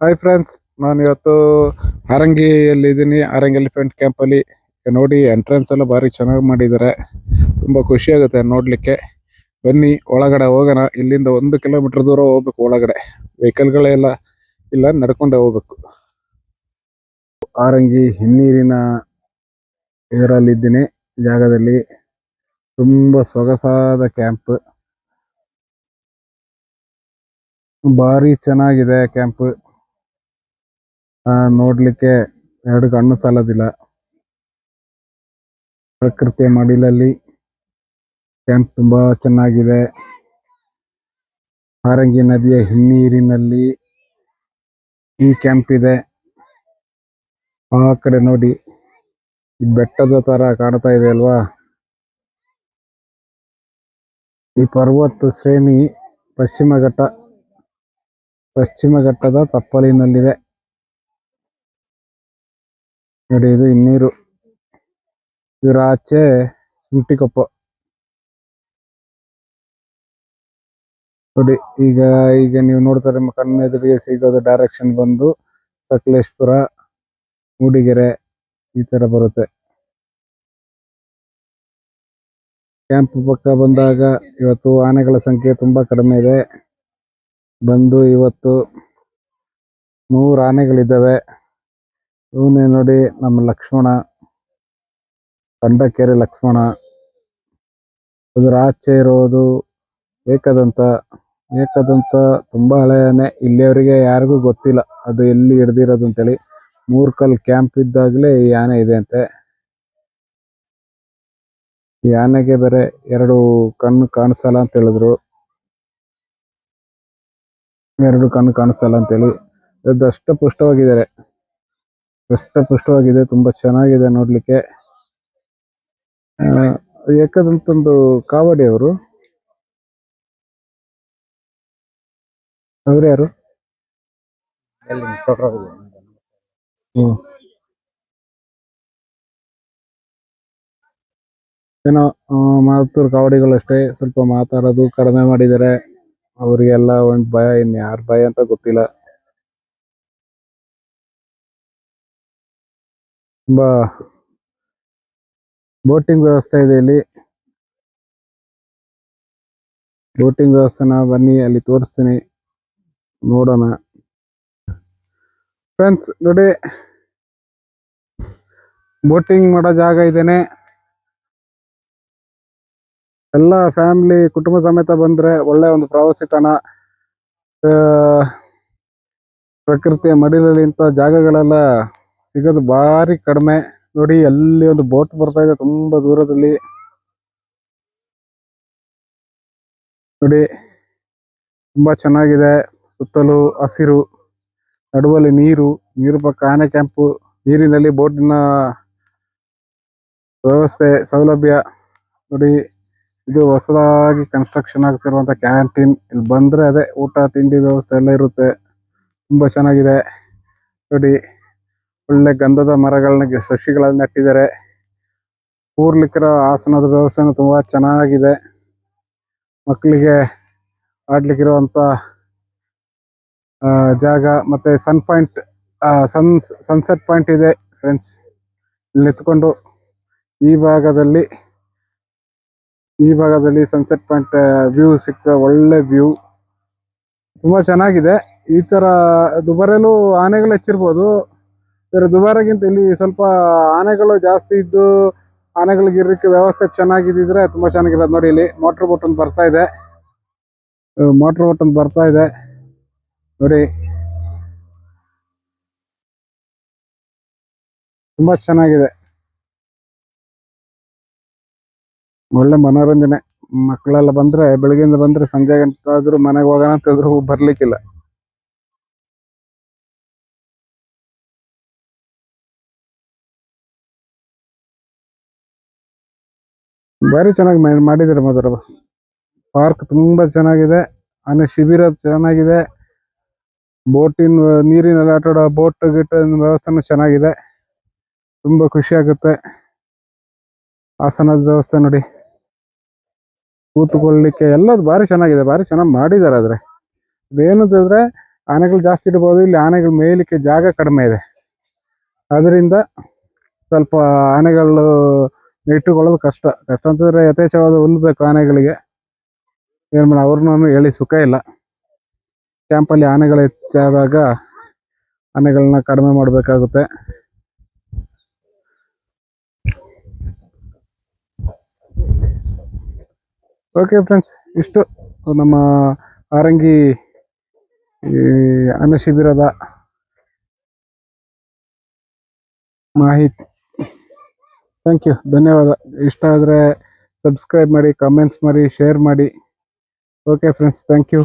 Hi friends ನಾನು ಇವತ್ತು ಹಾರಂಗಿಯಲ್ಲಿ ಇದ್ದೀನಿ. ಹಾರಂಗಿ ಎಲಿಫೆಂಟ್ ಕ್ಯಾಂಪಲ್ಲಿ ನೋಡಿ ಎಂಟ್ರೆನ್ಸ್ ಎಲ್ಲ ಭಾರಿ ಚೆನ್ನಾಗಿ ಮಾಡಿದ್ದಾರೆ. ತುಂಬ ಖುಷಿ ಆಗುತ್ತೆ ನೋಡ್ಲಿಕ್ಕೆ. ಬನ್ನಿ, ಒಳಗಡೆ ಹೋಗೋಣ. ಇಲ್ಲಿಂದ ಒಂದು ಕಿಲೋಮೀಟರ್ ದೂರ ಹೋಗ್ಬೇಕು ಒಳಗಡೆ. ವೆಹಿಕಲ್ಗಳೆಲ್ಲ ಇಲ್ಲ. ನಡ್ಕೊಂಡೆ ಹೋಗ್ಬೇಕು. ಆರಂಗಿ ಹಿನ್ನೀರಿನ ಇದರಲ್ಲಿದ್ದೀನಿ ಜಾಗದಲ್ಲಿ ತುಂಬ ಸೊಗಸಾದ ಕ್ಯಾಂಪ್ ಭಾರಿ ಚೆನ್ನಾಗಿದೆ ಕ್ಯಾಂಪ್ ನೋಡ್ಲಿಕ್ಕೆ ಎರಡು ಕಣ್ಣು ಸಾಲದಿಲ್ಲ. ಪ್ರಕೃತಿಯ ಮಡಿಲಲ್ಲಿ ಕ್ಯಾಂಪ್ ತುಂಬಾ ಚೆನ್ನಾಗಿದೆ. ಹಾರಂಗಿ ನದಿಯ ಹಿನ್ನೀರಿನಲ್ಲಿ ಈ ಕ್ಯಾಂಪ್ ಇದೆ. ಆ ಕಡೆ ನೋಡಿ ಬೆಟ್ಟದ ತರ ಕಾಣ್ತಾ ಇದೆ ಅಲ್ವಾ? ಈ ಪರ್ವತ ಶ್ರೇಣಿ ಪಶ್ಚಿಮ ಘಟ್ಟ, ಪಶ್ಚಿಮ ಘಟ್ಟದ ತಪ್ಪಲಿನಲ್ಲಿದೆ. ನೋಡಿ, ಇದು ಹಿನ್ನೀರು ಇವರ ಆಚೆ ಸುಂಟಿಕೊಪ್ಪ. ನೋಡಿ, ಈಗ ಈಗ ನೀವು ನೋಡ್ತಾರೆ, ನಿಮ್ಮ ಕಣ್ಣು ಎದುರಿಗೆ ಸಿಗೋದು ಡೈರೆಕ್ಷನ್ ಬಂದು ಸಕಲೇಶ್ಪುರ, ಮೂಡಿಗೆರೆ ಈ ತರ ಬರುತ್ತೆ. ಕ್ಯಾಂಪ್ ಪಕ್ಕ ಬಂದಾಗ ಇವತ್ತು ಆನೆಗಳ ಸಂಖ್ಯೆ ತುಂಬಾ ಕಡಿಮೆ ಇದೆ. ಬಂದು ಇವತ್ತು ಮೂರು ಆನೆಗಳಿದ್ದಾವೆ. ಇವನೇ ನೋಡಿ ನಮ್ಮ ಲಕ್ಷ್ಮಣ, ಕಂಡಕೆರೆ ಲಕ್ಷ್ಮಣ. ಅದರ ಆಚೆ ಇರೋದು ಏಕದಂತ. ಏಕದಂತ ತುಂಬಾ ಹಳೆಯನೆ. ಇಲ್ಲಿಯವರಿಗೆ ಯಾರಿಗೂ ಗೊತ್ತಿಲ್ಲ. ಅದು ಎಲ್ಲಿ ಹಿಡ್ದಿರೋದು ಅಂತೇಳಿ. ಮೂರ್ಕಲ್ ಕ್ಯಾಂಪ್ ಇದ್ದಾಗಲೇ ಈ ಆನೆ ಇದೆ ಅಂತೆ. ಈ ಆನೆಗೆ ಬೇರೆ ಎರಡು ಕಣ್ಣು ಕಾಣಿಸಲ್ಲ ಅಂತ ಹೇಳಿದ್ರು. ಎರಡು ಕಣ್ಣು ಕಾಣಿಸಲ್ಲ ಅಂತೇಳಿ. ದಷ್ಟ ಪುಷ್ಟವಾಗಿದ್ದಾರೆ ದಷ್ಟ ಪುಷ್ಟವಾಗಿದೆ ತುಂಬಾ ಚೆನ್ನಾಗಿದೆ ನೋಡ್ಲಿಕ್ಕೆ. ಏಕದಂತ ಏಕದಂತಂದು ಕಾವಡಿ ಅವರು. ಅವ್ರು ಯಾರು? ಹ್ಮ್. ಏನೋ ಮಾತೂರು ಕಾವಡಿಗಳು ಅಷ್ಟೇ ಸ್ವಲ್ಪ ಮಾತಾಡೋದು ಕಡಿಮೆ ಮಾಡಿದ್ದಾರೆ. ಅವರಿಗೆಲ್ಲ ಒಂದ್ ಭಯ ಇನ್ ಯಾರ ಭಯ ಅಂತ ಗೊತ್ತಿಲ್ಲ. ತುಂಬಾ ಬೋಟಿಂಗ್ ವ್ಯವಸ್ಥೆ ಇದೆ ಇಲ್ಲಿ. ಬೋಟಿಂಗ್ ವ್ಯವಸ್ಥೆನ ಬನ್ನಿ, ಅಲ್ಲಿ ತೋರಿಸ್ತೀನಿ. ನೋಡೋಣ. ಫ್ರೆಂಡ್ಸ್, ನೋಡಿ. ಬೋಟಿಂಗ್ ಮಾಡೋ ಜಾಗ ಇದೇನೆ. ಎಲ್ಲ ಫ್ಯಾಮಿಲಿ, ಕುಟುಂಬ ಸಮೇತ ಬಂದ್ರೆ ಒಳ್ಳೆ ಒಂದು ಪ್ರವಾಸಿ ತಾಣ ಪ್ರಕೃತಿಯ ಮಡಿಲಲ್ಲಿ ಇಂಥ ಜಾಗಗಳೆಲ್ಲ ಸಿಗೋದು ಭಾರಿ ಕಡಿಮೆ. ನೋಡಿ, ಅಲ್ಲಿ ಒಂದು ಬೋಟ್ ಬರ್ತಾ ಇದೆ ತುಂಬಾ ದೂರದಲ್ಲಿ. ನೋಡಿ, ತುಂಬಾ ಚೆನ್ನಾಗಿದೆ. ಸುತ್ತಲೂ ಹಸಿರು, ನಡುವಲ್ಲಿ ನೀರು ನೀರು ಪಕ್ಕ ಆನೆ ಕ್ಯಾಂಪು, ನೀರಿನಲ್ಲಿ ಬೋಟಿನ ವ್ಯವಸ್ಥೆ, ಸೌಲಭ್ಯ. ನೋಡಿ, ಇದು ಹೊಸದಾಗಿ ಕನ್ಸ್ಟ್ರಕ್ಷನ್ ಆಗ್ತಿರುವಂತ ಕ್ಯಾಂಟೀನ್ ಇಲ್ಲಿ ಬಂದ್ರೆ ಅದೇ ಊಟ, ತಿಂಡಿ ವ್ಯವಸ್ಥೆ ಎಲ್ಲ ಇರುತ್ತೆ. ತುಂಬಾ ಚೆನ್ನಾಗಿದೆ. ನೋಡಿ ಒಳ್ಳೆ ಗಂಧದ ಮರಗಳನ್ನ ಸಸಿಗಳನ್ನ ನೆಟ್ಟಿದ್ದಾರೆ. ಕೂರ್ಲಿಕ್ಕಿರೋ ಆಸನದ ವ್ಯವಸ್ಥೆ ತುಂಬಾ ಚೆನ್ನಾಗಿದೆ. ಮಕ್ಕಳಿಗೆ ಆಡ್ಲಿಕ್ಕಿರುವಂತ ಜಾಗ ಮತ್ತೆ sun point sun, sunset point ಇದೆ ಫ್ರೆಂಡ್ಸ್. ಇಲ್ಲಿ ನಿಂತ್ಕೊಂಡು ಈ ಭಾಗದಲ್ಲಿ ಈ ಭಾಗದಲ್ಲಿ ಸನ್ಸೆಟ್ ಪಾಯಿಂಟ್ ವ್ಯೂ ಸಿಗ್ತದೆ ಒಳ್ಳೆ ವ್ಯೂ. ತುಂಬಾ ಚೆನ್ನಾಗಿದೆ. ಈ ತರ ದುಬಾರಿಯಲ್ಲೂ ಆನೆಗಳು ಹೆಚ್ಚಿರ್ಬೋದು. ಬೇರೆ ದುಬಾರಿಗಿಂತ ಇಲ್ಲಿ ಸ್ವಲ್ಪ ಆನೆಗಳು ಜಾಸ್ತಿ ಇದ್ದು ಆನೆಗಳಿಗೆ ಇರಕ್ಕೆ ವ್ಯವಸ್ಥೆ ಚೆನ್ನಾಗಿದ್ದಿದ್ರೆ ತುಂಬಾ ಚೆನ್ನಾಗಿರೋದು ನೋಡಿ ಇಲ್ಲಿ ಮೋಟ್ರ್ ಬೋಟ್ ಬರ್ತಾ ಇದೆ. ಮೋಟ್ರ್ ಬೋಟ್ ಬರ್ತಾ ಇದೆ. ನೋಡಿ. ತುಂಬಾ ಚೆನ್ನಾಗಿದೆ. ಒಳ್ಳೆ ಮನೋರಂಜನೆ. ಮಕ್ಕಳೆಲ್ಲ ಬಂದ್ರೆ ಬೆಳಿಗ್ಗೆಯಿಂದ ಬಂದ್ರೆ ಸಂಜೆ ಗಂಟೆ ಆದ್ರೂ ಮನೆಗೆ ಹೋಗೋಣ ಅಂತಂದ್ರು ಬರ್ಲಿಕ್ಕಿಲ್ಲ. ಭಾರಿ ಚೆನ್ನಾಗಿ ಮಾಡಿದ್ದಾರೆ ಮಾತ್ರ ಪಾರ್ಕ್ ತುಂಬಾ ಚೆನ್ನಾಗಿದೆ. ಆನೆ ಶಿಬಿರ ಚೆನ್ನಾಗಿದೆ. ಬೋಟಿನ, ನೀರಿನಲ್ಲಿ ಆಟ ಆಡೋ ಬೋಟ್ ಗಿಟ್ ವ್ಯವಸ್ಥೆನೂ ಚೆನ್ನಾಗಿದೆ. ತುಂಬಾ ಖುಷಿ ಆಗುತ್ತೆ. ಆಸನದ ವ್ಯವಸ್ಥೆ ನೋಡಿ. ಕೂತ್ಕೊಳ್ಳಿಕ್ಕೆ ಎಲ್ಲದು ಭಾರಿ ಚೆನ್ನಾಗಿದೆ. ಭಾರಿ ಚೆನ್ನಾಗಿ ಮಾಡಿದ್ದಾರೆ ಆದ್ರೆ. ಏನಂತಂದ್ರೆ ಆನೆಗಳು ಜಾಸ್ತಿ ಇಡಬಹುದು ಇಲ್ಲಿ ಆನೆಗಳು ಮೇಯಲಿಕ್ಕೆ ಜಾಗ ಕಡಿಮೆ ಇದೆ. ಅದರಿಂದ ಸ್ವಲ್ಪ ಆನೆಗಳು ಇಟ್ಟುಕೊಳ್ಳೋದು ಕಷ್ಟ. ಕಷ್ಟ ಅಂತಂದ್ರೆ ಯಥೇಚ್ಛವಾದ ಹುಲ್ಲು ಬೇಕು ಆನೆಗಳಿಗೆ. ಏನು ಮಾಡ ಅವ್ರನ್ನೂ ಹೇಳಿ ಸುಖ ಇಲ್ಲ. ಕ್ಯಾಂಪಲ್ಲಿ ಆನೆಗಳು ಹೆಚ್ಚಾದಾಗ ಆನೆಗಳನ್ನ ಕಡಿಮೆ ಮಾಡಬೇಕಾಗುತ್ತೆ. ಓಕೆ ಫ್ರೆಂಡ್ಸ್ ಇಷ್ಟು. ನಮ್ಮ ಆರಂಗಿ ಆನೆ ಶಿಬಿರದ ಮಾಹಿತಿ. ಥ್ಯಾಂಕ್ ಯು ಧನ್ಯವಾದ. ಇಷ್ಟ ಆದರೆ ಸಬ್ಸ್ಕ್ರೈಬ್ ಮಾಡಿ ಕಮೆಂಟ್ಸ್ ಮಾಡಿ ಶೇರ್ ಮಾಡಿ. Okay friends thank you